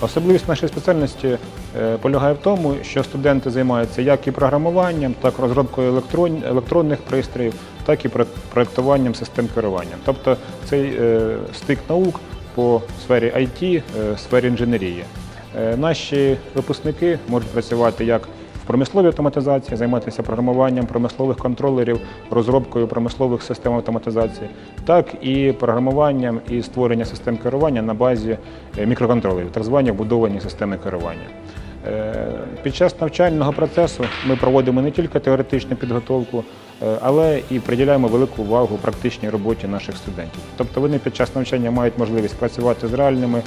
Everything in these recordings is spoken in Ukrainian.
Особливість нашої спеціальності е, полягає в тому, що студенти займаються як і програмуванням, так і розробкою електронних пристроїв, так і проектуванням систем керування. Тобто цей е, стик наук по сфері IT, е, сфері інженерії. Наші випускники можуть працювати як промисловій автоматизації, займатися програмуванням промислових контролерів, розробкою промислових систем автоматизації, так і програмуванням і створення систем керування на базі е, мікроконтролерів, так звані вбудовані системи керування. Е, Під час навчального процесу ми проводимо не тільки теоретичну підготовку, е, але і приділяємо велику увагу практичній роботі наших студентів. Тобто вони під час навчання мають можливість працювати з реальними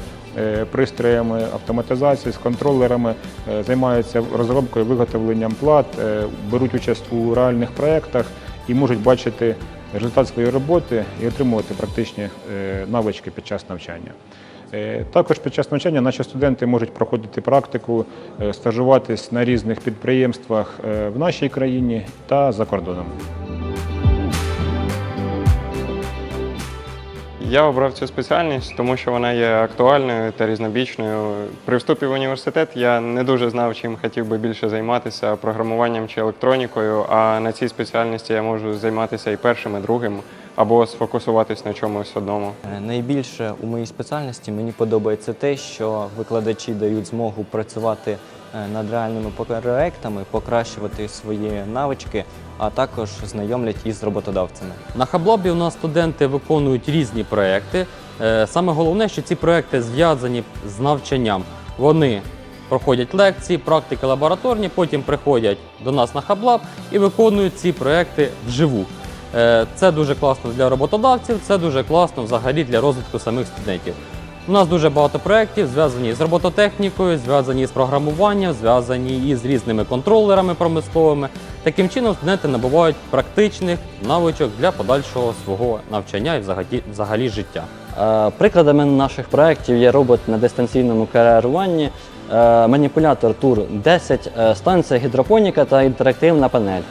пристроями автоматизації, з контролерами, е, займаються розробкою, виготовленням плат, е, беруть участь у реальних проєктах і можуть бачити результат своєї роботи і отримувати практичні е, навички під час навчання. Е, Також під час навчання наші студенти можуть проходити практику, е, стажуватись на різних підприємствах е, в нашій країні та за кордоном. Я обрав цю спеціальність, тому що вона є актуальною та різнобічною. При вступі в університет я не дуже знав, чим хотів би більше займатися програмуванням чи електронікою. А на цій спеціальності я можу займатися і першим, і другим, або сфокусуватись на чомусь одному. Найбільше у моїй спеціальності мені подобається те, що викладачі дають змогу працювати над реальними проектами, покращувати свої навички, а також знайомлять із роботодавцями. На Хаблабі у нас студенти виконують різні проекти. Е, Саме головне, що ці проекти зв'язані з навчанням. Вони проходять лекції, практики лабораторні, потім приходять до нас на Хаблаб і виконують ці проекти вживу. Е, Це дуже класно для роботодавців, це дуже класно взагалі для розвитку самих студентів. У нас дуже багато проєктів зв'язані з робототехнікою, зв'язані з програмуванням, зв'язані із різними контролерами промисловими. Таким чином студенти набувають практичних навичок для подальшого свого навчання і взагалі, взагалі життя. Е, Прикладами наших проєктів є робот на дистанційному керуванні, е, маніпулятор Тур 10, е, станція гідропоніка та інтерактивна панель.